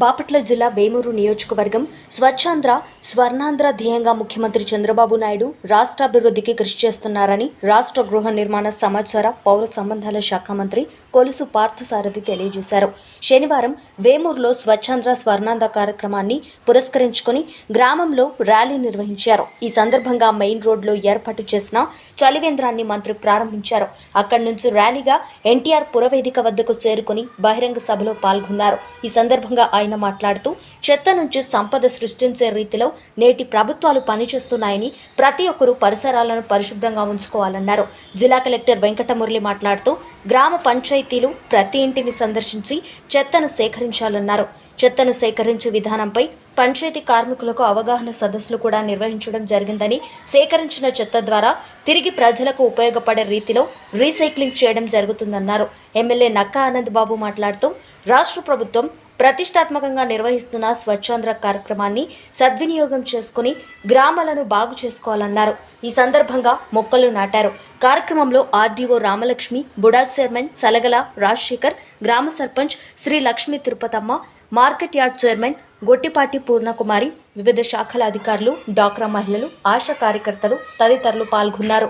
బాపట్ల జిల్లా వేమూరు నియోజకవర్గం స్వచ్ఛాంధ్ర స్వర్ణాంధ్ర ధ్యేయంగా ముఖ్యమంత్రి చంద్రబాబు నాయుడు రాష్ట్రాభివృద్ధికి కృషి చేస్తున్నారని రాష్ట్ర గృహ నిర్మాణ సమాచార పౌర సంబంధాల శాఖ మంత్రి కొలుసు పార్థసారథి తెలియజేశారు. శనివారం వేమూరులో స్వచ్ఛాంధ్ర స్వర్ణాంధ్ర కార్యక్రమాన్ని పురస్కరించుకుని గ్రామంలో ర్యాలీ నిర్వహించారు. ఈ సందర్భంగా మెయిన్ రోడ్లో ఏర్పాటు చేసిన చలివేంద్రాన్ని మంత్రి ప్రారంభించారు. అక్కడి నుంచి ర్యాలీగా ఎన్టీఆర్ పురవేదిక వద్దకు చేరుకుని బహిరంగ సభలో పాల్గొన్నారు. ఈ సందర్భంగా ఆయన మాట్లాడుతూ చెత్త నుంచి సంపద సృష్టించే రీతిలో నేటి ప్రభుత్వాలు పనిచేస్తున్నాయని ప్రతి ఒక్కరూ పరిసరాలను పరిశుభ్రంగా ఉంచుకోవాలన్నారు. జిల్లా కలెక్టర్ వెంకటమురళి మాట్లాడుతూ గ్రామ పంచాయతీలు ప్రతి ఇంటిని సందర్శించి చెత్తను సేకరించాలన్నారు. చెత్తను సేకరించే విధానంపై పంచాయతీ కార్మికులకు అవగాహన సదస్సులు కూడా నిర్వహించడం జరిగిందని సేకరించిన చెత్త ద్వారా తిరిగి ప్రజలకు ఉపయోగపడే రీతిలో రీసైక్లింగ్ చేయడం జరుగుతుందన్నారు. ఎమ్మెల్యే నక్కా ఆనంద్ బాబు మాట్లాడుతూ రాష్ట్ర ప్రభుత్వం ప్రతిష్టాత్మకంగా నిర్వహిస్తున్న స్వచ్ఛాంధ్ర కార్యక్రమాన్ని సద్వినియోగం చేసుకుని గ్రామాలను బాగు చేసుకోవాలన్నారు. ఈ సందర్భంగా మొక్కలు నాటారు. కార్యక్రమంలో ఆర్డీఓ రామలక్ష్మి బుడా చైర్మన్ సలగల రాజశేఖర్ గ్రామ sarpanch Sri Lakshmi Tirupatamma market yard chairman Gottipati Purnakumari వివిధ శాఖల అధికారులు డాక్రా మహిళలు ఆశా కార్యకర్తలు తదితరులు పాల్గొన్నారు.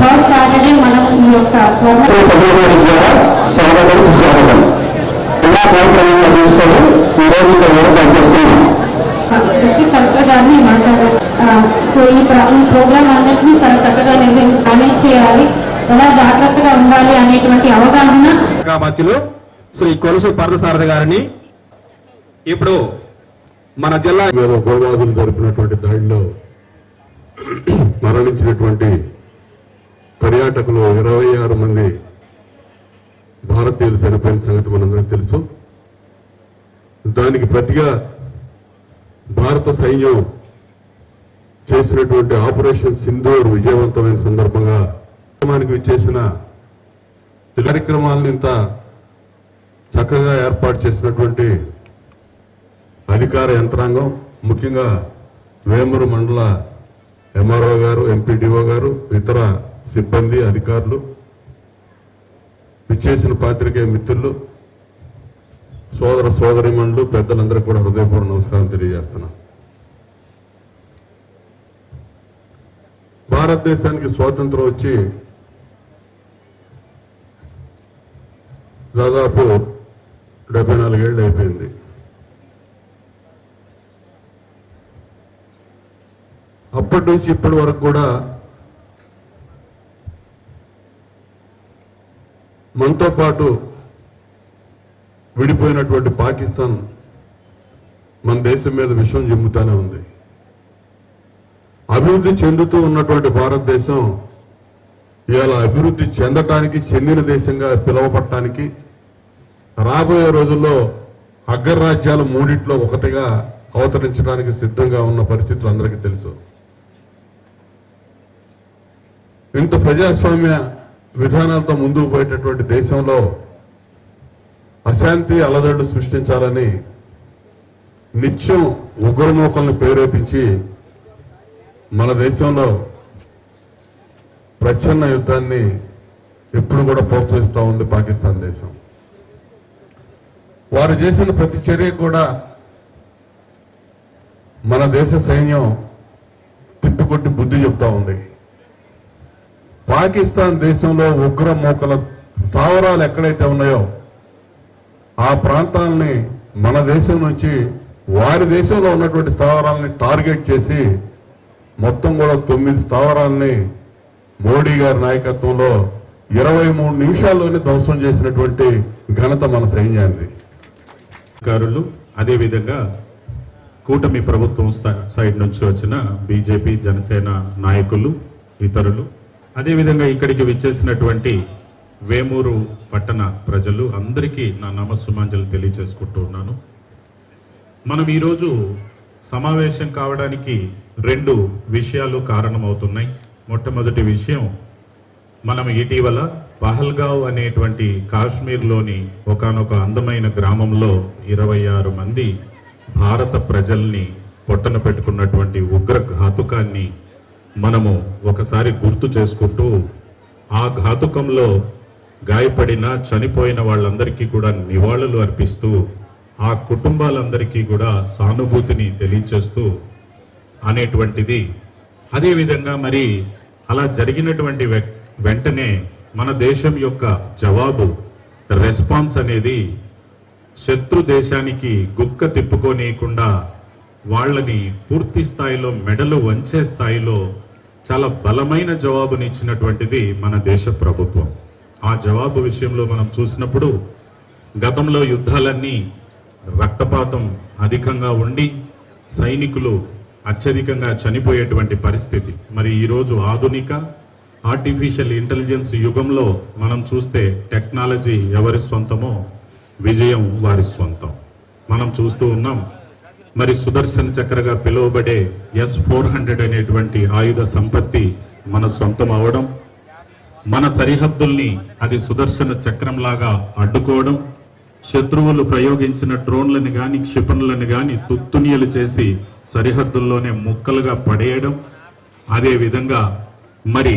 థర్డ్ సాటర్డే మనం ఈ యొక్క స్వర్ణ కార్యక్రమంగా తీసుకొని ఈ రోజు ఇక్కడ ఏర్పాటు చేస్తున్నాం సో ఈ ఈ ప్రోగ్రామ్ అన్నింటినీ చాలా చక్కగా నిర్వహించి మేనేజ్ చేయాలి ఎలా జాగ్రత్తగా ఉండాలి అనేటువంటి అవగాహన. మధ్యలో శ్రీ కొలుసు పార్థసారథి గారిని ఇప్పుడు మన జిల్లా మీద గోవాదులు జరిపినటువంటి దాడిలో మరణించినటువంటి పర్యాటకులు ఇరవై ఆరు మంది భారతీయులు చనిపోయిన సంగతి మనందరికీ తెలుసు. దానికి ప్రతిగా భారత సైన్యం చేసినటువంటి ఆపరేషన్ సింధూర్ విజయవంతమైన సందర్భంగా కార్యక్రమానికి చేసిన కార్యక్రమాలను ఇంత చక్కగా ఏర్పాటు చేసినటువంటి అధికార యంత్రాంగం ముఖ్యంగా వేమూరు మండల ఎంఆర్ఓ గారు ఎంపీడీఓ గారు ఇతర సిబ్బంది అధికారులు విచ్చేసిన పాత్రికేయ మిత్రులు సోదర సోదరిమణులు పెద్దలందరికీ కూడా హృదయపూర్వ నమస్కారం తెలియజేస్తున్నాం. భారతదేశానికి స్వాతంత్రం వచ్చి దాదాపు డెబ్బై నాలుగేళ్ళు అయిపోయింది. అప్పటి నుంచి ఇప్పటి వరకు కూడా మనతో పాటు విడిపోయినటువంటి పాకిస్తాన్ మన దేశం మీద విషయం చెమ్ముతానే ఉంది. అభివృద్ధి చెందుతూ ఉన్నటువంటి భారతదేశం ఇవాళ అభివృద్ధి చెందటానికి చెందిన దేశంగా పిలువపడటానికి రాబోయే రోజుల్లో అగ్రరాజ్యాలు మూడిట్లో ఒకటిగా అవతరించడానికి సిద్ధంగా ఉన్న పరిస్థితులు అందరికీ తెలుసు. ఇంత ప్రజాస్వామ్య విధానాలతో ముందుకు పోయేటటువంటి దేశంలో అశాంతి అలజడులు సృష్టించాలని నిత్యం ఉగ్రమూకల్ని ప్రేరేపించి మన దేశంలో ప్రచ్ఛన్న యుద్ధాన్ని ఎప్పుడు కూడా ప్రోత్సహిస్తూ ఉంది పాకిస్తాన్ దేశం. వారు చేసిన ప్రతి చర్య కూడా మన దేశ సైన్యం తిప్పికొట్టి బుద్ధి చెప్తా ఉంది. పాకిస్తాన్ దేశంలో ఉగ్ర మూకల స్థావరాలు ఎక్కడైతే ఉన్నాయో ఆ ప్రాంతాలని మన దేశం నుంచి వారి దేశంలో ఉన్నటువంటి స్థావరాలని టార్గెట్ చేసి మొత్తం కూడా తొమ్మిది స్థావరాలని మోడీ గారి నాయకత్వంలో ఇరవై మూడు నిమిషాల్లోనే ధ్వంసం చేసినటువంటి ఘనత మన సైన్యానికి అధికారులు అదేవిధంగా కూటమి ప్రభుత్వం సైడ్ నుంచి వచ్చిన బీజేపీ జనసేన నాయకులు ఇతరులు అదేవిధంగా ఇక్కడికి విచ్చేసినటువంటి వేమూరు పట్టణ ప్రజలు అందరికీ నా నమస్సుమాంజలు తెలియజేసుకుంటూ ఉన్నాను. మనం ఈరోజు సమావేశం కావడానికి రెండు విషయాలు కారణమవుతున్నాయి. మొట్టమొదటి విషయం మనం ఇటీవల పహల్గావ్ అనేటువంటి కాశ్మీర్లోని ఒకానొక అందమైన గ్రామంలో ఇరవై ఆరు మంది భారత ప్రజల్ని పొట్టన పెట్టుకున్నటువంటి ఉగ్ర ఘాతుకాన్ని మనము ఒకసారి గుర్తు చేసుకుంటూ ఆ ఘాతుకంలో గాయపడిన చనిపోయిన వాళ్ళందరికీ కూడా నివాళులు అర్పిస్తూ ఆ కుటుంబాలందరికీ కూడా సానుభూతిని తెలియచేస్తూ అనేటువంటిది. అదేవిధంగా మరి అలా జరిగినటువంటి వె- వెంటనే మన దేశం యొక్క జవాబు రెస్పాన్స్ అనేది శత్రు దేశానికి గుక్క తిప్పుకోనీయకుండా వాళ్ళని పూర్తి స్థాయిలో మెడలు వంచే స్థాయిలో చాలా బలమైన జవాబునిచ్చినటువంటిది మన దేశ ప్రభుత్వం. ఆ జవాబు విషయంలో మనం చూసినప్పుడు గతంలో యుద్ధాలన్నీ రక్తపాతం అధికంగా ఉండి సైనికులు అత్యధికంగా చనిపోయేటువంటి పరిస్థితి. మరి ఈరోజు ఆధునిక ఆర్టిఫిషియల్ ఇంటెలిజెన్స్ యుగంలో మనం చూస్తే టెక్నాలజీ ఎవరి సొంతమో విజయం వారి సొంతం మనం చూస్తూ ఉన్నాం మరి సుదర్శన చక్రగా పిలువబడే ఎస్ ఫోర్ హండ్రెడ్ అనేటువంటి ఆయుధ సంపత్తి మన సొంతం అవడం మన సరిహద్దుల్ని అది సుదర్శన చక్రంలాగా అడ్డుకోవడం శత్రువులు ప్రయోగించిన డ్రోన్లను గాని క్షిపణులను గాని తుత్తునియలు చేసి సరిహద్దుల్లోనే ముక్కలుగా పడేయడం అదేవిధంగా మరి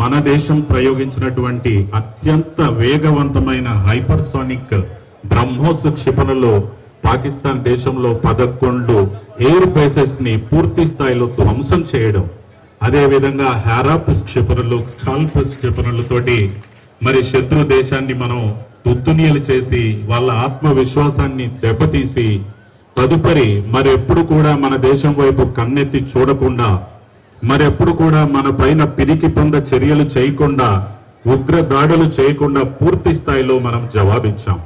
మన దేశం ప్రయోగించినటువంటి అత్యంత వేగవంతమైన హైపర్సానిక్ బ్రహ్మోస్ క్షిపణులు పాకిస్తాన్ దేశంలో పదకొండు ఎయిర్ బేసెస్ని పూర్తి స్థాయిలో ధ్వంసం చేయడం. అదేవిధంగా హ్యారాప్ క్షిపణులు స్టాల్ప్ క్షిపణులతోటి మరి శత్రు దేశాన్ని మనం దుద్దునియలు చేసి వాళ్ళ ఆత్మవిశ్వాసాన్ని దెబ్బతీసి తదుపరి మరెప్పుడు కూడా మన దేశం వైపు కన్నెత్తి చూడకుండా మరెప్పుడు కూడా మన పైన పిరికి పొంద చర్యలు చేయకుండా ఉగ్ర దాడులు చేయకుండా పూర్తి స్థాయిలో మనం జవాబిచ్చాం.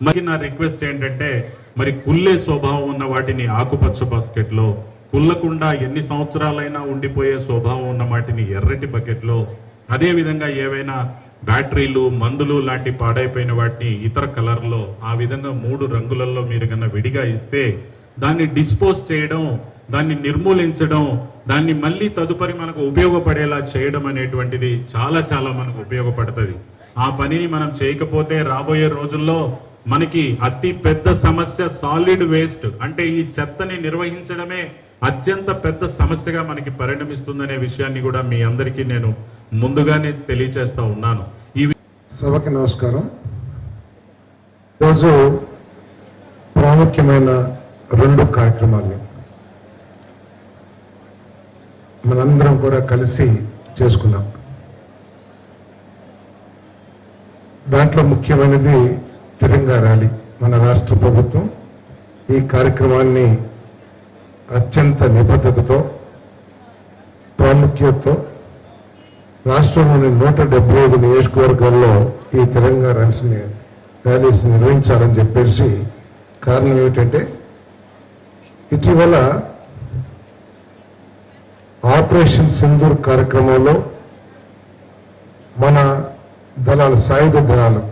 మరి నా రిక్వెస్ట్ ఏంటంటే మరి కుల్లే స్వభావం ఉన్న వాటిని ఆకుపచ్చ బాస్కెట్లో లో కుల్లకుండా ఎన్ని సంవత్సరాలైనా ఉండిపోయే స్వభావం ఉన్న వాటిని ఎర్రటి బకెట్లో అదేవిధంగా ఏవైనా బ్యాటరీలు మందులు లాంటి పాడైపోయిన వాటిని ఇతర కలర్లో ఆ విధంగా మూడు రంగులలో మీరు కన్నా విడిగా ఇస్తే దాన్ని డిస్పోజ్ చేయడం దాన్ని నిర్మూలించడం దాన్ని మళ్ళీ తదుపరి మనకు ఉపయోగపడేలా చేయడం అనేటువంటిది చాలా చాలా మనకు ఉపయోగపడుతుంది. ఆ పనిని మనం చేయకపోతే రాబోయే రోజుల్లో మనకి అతి పెద్ద సమస్య సాలిడ్ వేస్ట్ అంటే ఈ చెత్తని నిర్వహించడమే అత్యంత పెద్ద సమస్యగా మనకి పరిణమిస్తుందనే విషయాన్ని కూడా మీ అందరికీ నేను ముందుగానే తెలియచేస్తా ఉన్నాను. ఈ సభకి నమస్కారం. ఈరోజు ప్రాముఖ్యమైన రెండు కార్యక్రమాలు మనందరం కూడా కలిసి చేసుకున్నాం. దాంట్లో ముఖ్యమైనది తిరంగా ర్యాలీ మన రాష్ట్ర ప్రభుత్వం. ఈ కార్యక్రమాన్ని అత్యంత నిబద్ధతతో ప్రాముఖ్యతతో రాష్ట్రంలోని నూట డెబ్బై ఐదు నియోజకవర్గాల్లో ఈ తెలంగాణ రన్స్ ర్యాలీస్ నిర్వహించాలని చెప్పేసి కారణం ఏమిటంటే ఇటీవల ఆపరేషన్ సింధూర్ కార్యక్రమంలో మన దళాలు సాయుధ దళాలు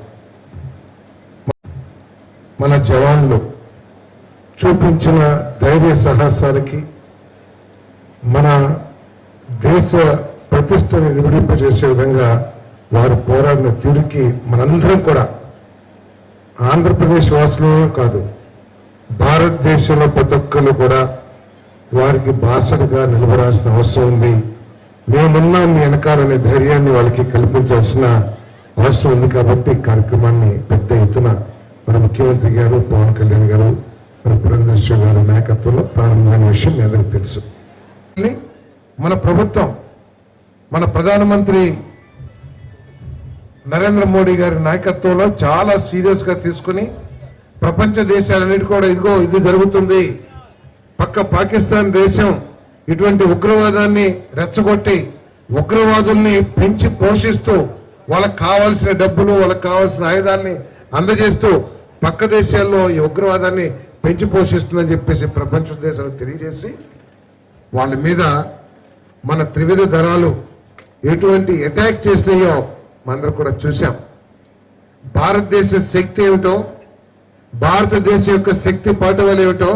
మన జవాన్లు చూపించిన ధైర్య సాహసాలకి మన దేశ ప్రతిష్టని విడిపజేసే విధంగా వారు పోరాడిన తీరుకి మనందరం కూడా ఆంధ్రప్రదేశ్ వాసులమే కాదు భారతదేశంలో ప్రతి ఒక్కరు కూడా వారికి బాసటగా నిలబడాల్సిన అవసరం ఉంది. మేమున్నా మీ వెనకాలనే ధైర్యాన్ని వాళ్ళకి కల్పించాల్సిన అవసరం ఉంది కాబట్టి కార్యక్రమాన్ని పెద్ద ఎత్తున మన ముఖ్యమంత్రి గారు పవన్ కళ్యాణ్ గారు మరి గారి నాయకత్వంలో ప్రారంభమైన విషయం మీ అందరికీ తెలుసు. మన ప్రభుత్వం మన ప్రధానమంత్రి నరేంద్ర మోడీ గారి నాయకత్వంలో చాలా సీరియస్గా తీసుకుని ప్రపంచ దేశాలన్నిటి కూడా ఇదిగో ఇది జరుగుతుంది. పక్క పాకిస్తాన్ దేశం ఇటువంటి ఉగ్రవాదాన్ని రెచ్చగొట్టి ఉగ్రవాదుల్ని పెంచి పోషిస్తూ వాళ్ళకు కావాల్సిన డబ్బులు వాళ్ళకి కావాల్సిన ఆయుధాన్ని అందజేస్తూ పక్క దేశాల్లో ఈ ఉగ్రవాదాన్ని పెంచి పోషిస్తుందని చెప్పేసి ప్రపంచ దేశాలకు తెలియజేసి వాళ్ళ మీద మన త్రివిధ దళాలు ఎటువంటి అటాక్ చేసినాయో మనందరం కూడా చూసాం భారతదేశ శక్తి ఏమిటో భారతదేశం యొక్క శక్తి పాటువలు ఏమిటో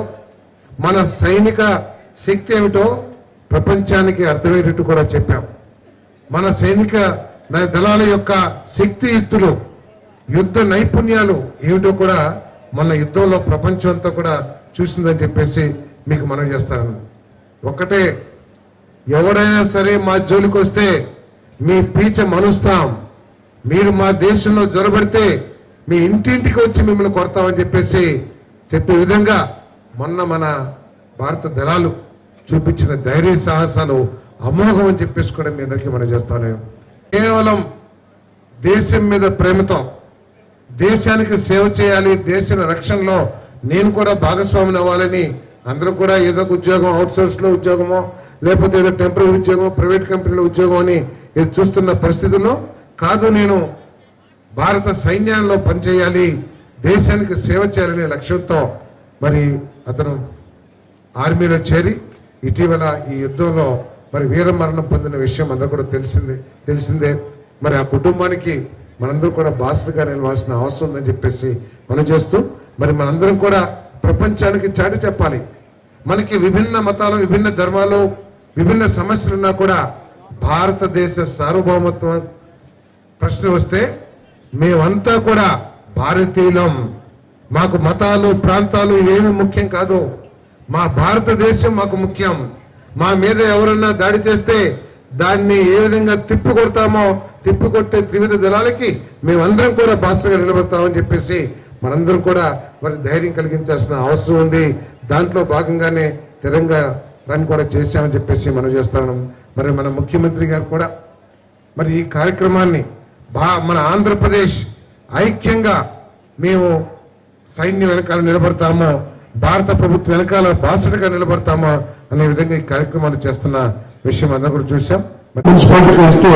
మన సైనిక శక్తి ఏమిటో ప్రపంచానికి అర్థమయ్యేటట్టు కూడా చెప్పాం. మన సైనిక న- దళాల యొక్క శక్తియుక్తులు యుద్ధ నైపుణ్యాలు ఏమిటో కూడా మొన్న యుద్ధంలో ప్రపంచం అంతా కూడా చూసిందని చెప్పేసి మీకు మనం చేస్తాను. ఒకటే ఎవరైనా సరే మా జోలికి వస్తే మీ పీచ మనుస్తాం. మీరు మా దేశంలో జొరబడితే మీ ఇంటింటికి వచ్చి మిమ్మల్ని కొడతామని చెప్పేసి చెప్పే విధంగా మొన్న మన భారత దళాలు చూపించిన ధైర్య సాహసాలు అమోఘం అని చెప్పేసి కూడా మీ అందరికీ మనం చేస్తాను. కేవలం దేశం మీద ప్రేమతో దేశానికి సేవ చేయాలి దేశ రక్షణలో నేను కూడా భాగస్వామిని అవ్వాలని అందరూ కూడా ఏదో ఉద్యోగం అవుట్సోర్స్లో ఉద్యోగమో లేకపోతే ఏదో టెంపరీ ఉద్యోగం ప్రైవేట్ కంపెనీలో ఉద్యోగం అని ఇది చూస్తున్న పరిస్థితుల్లో కాదు నేను భారత సైన్యంలో పనిచేయాలి దేశానికి సేవ చేయాలనే లక్ష్యంతో మరి అతను ఆర్మీలో చేరి ఇటీవల ఈ యుద్ధంలో మరి వీరమరణం పొందిన విషయం అందరూ కూడా తెలిసిందే తెలిసిందే. మరి ఆ కుటుంబానికి మనందరూ కూడా బాసులుగా నిలవాల్సిన అవసరం ఉందని చెప్పేసి మనం చేస్తూ మరి మనందరం కూడా ప్రపంచానికి చాటి చెప్పాలి. మనకి విభిన్న మతాలు విభిన్న ధర్మాలు విభిన్న సమస్యలున్నా కూడా భారతదేశ సార్వభౌమత్వం. ప్రశ్న వస్తే మేమంతా కూడా భారతీయులం. మాకు మతాలు ప్రాంతాలు ఏమి ముఖ్యం కాదు. మా భారతదేశం మాకు ముఖ్యం. మా మీద ఎవరన్నా దాడి చేస్తే దాన్ని ఏ విధంగా తిప్పి కొడతామో తిప్పి కొట్టే త్రివిధ దళాలకి మేమందరం కూడా బాసగా నిలబడతామని చెప్పేసి మనందరం కూడా మరి ధైర్యం కలిగించాల్సిన అవసరం ఉంది. దాంట్లో భాగంగానే తెలంగాణ రన్ కూడా చేశామని చెప్పేసి మనం చేస్తాను. మరి మన ముఖ్యమంత్రి గారు కూడా మరి ఈ కార్యక్రమాన్ని బా మన ఆంధ్రప్రదేశ్ ఐక్యంగా మేము సైన్యం వెనకాల నిలబడతామో భారత ప్రభుత్వం వెనకాల బాసటగా నిలబడతామో అనే విధంగా ఈ కార్యక్రమాలు చేస్తున్న విషయం అందరూ కూడా చూసాం మున్సిపాలిటీకి వస్తే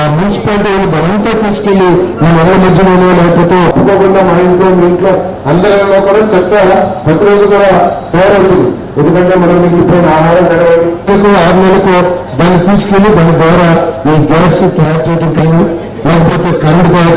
ఆ మున్సిపాలిటీ వాళ్ళు బలంతా తీసుకెళ్ళి మీ వాళ్ళ మధ్యలోనో లేకపోతే ఒప్పుకోకుండా మా ఇంట్లో మీ ఇంట్లో అందరిలో కూడా చెత్త ప్రతిరోజు కూడా తయారవుతుంది. ఎందుకంటే మనం మిగిలిపోయిన ఆహారం తెరవాలి ఆరు నెలలకు దాన్ని తీసుకెళ్ళి దాని ద్వారా ఈ గ్యాస్ తయారు చేయడం కానీ లేకపోతే కరెంట్ తయారు